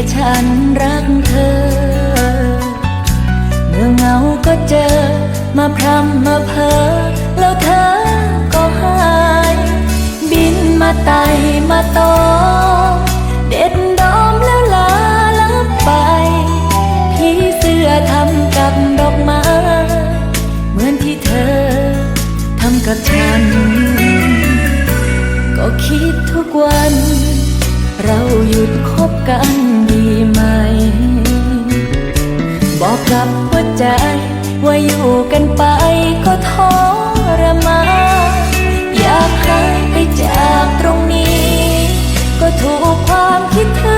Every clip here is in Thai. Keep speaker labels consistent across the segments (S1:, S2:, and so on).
S1: ค่ฉันรักเธอ เมื่อเหงาก็เจอ มาพรำมาเพอแล้วเธอก็หาย บินมาไต่มาตอเด็ดดอมแล้วลาลับไปพี่เสื้อทำกับดอกไม้เหมือนที่เธอทำกับฉัน ก็คิดทุกวัน เราหยุดคบ กันดีไหม บอกกับหัวใจ ว่าอยู่กันไปก็ทรมานอยากหายไปจากตรงนี้ ก็ถูกความคิดถึง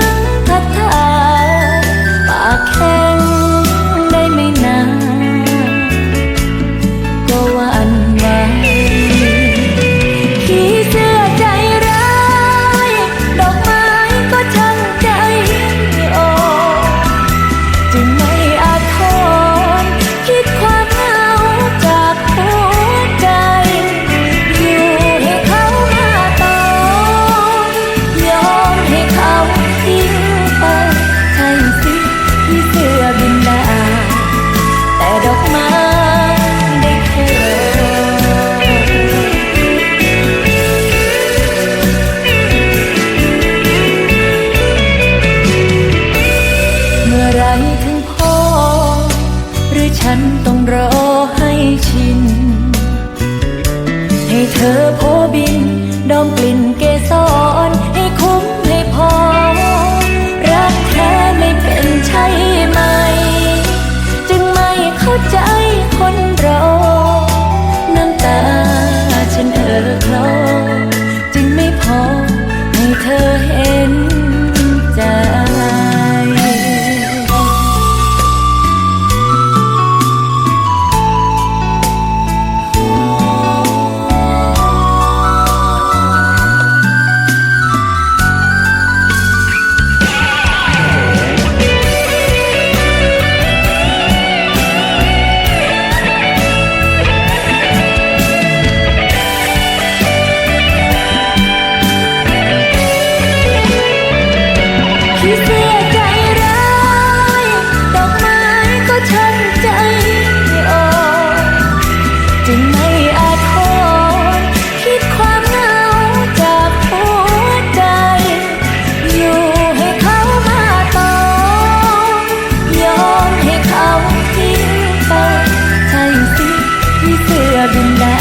S1: อบินได้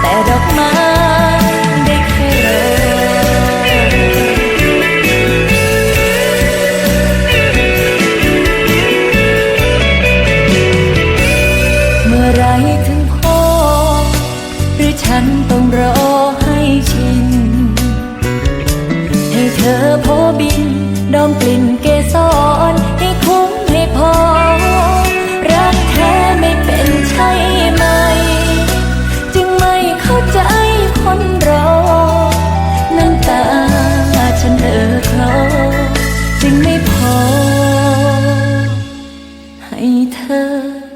S1: แต่ดอกไม้ได้แค่เมื่อไรถึงพอหรือฉันต้อง เ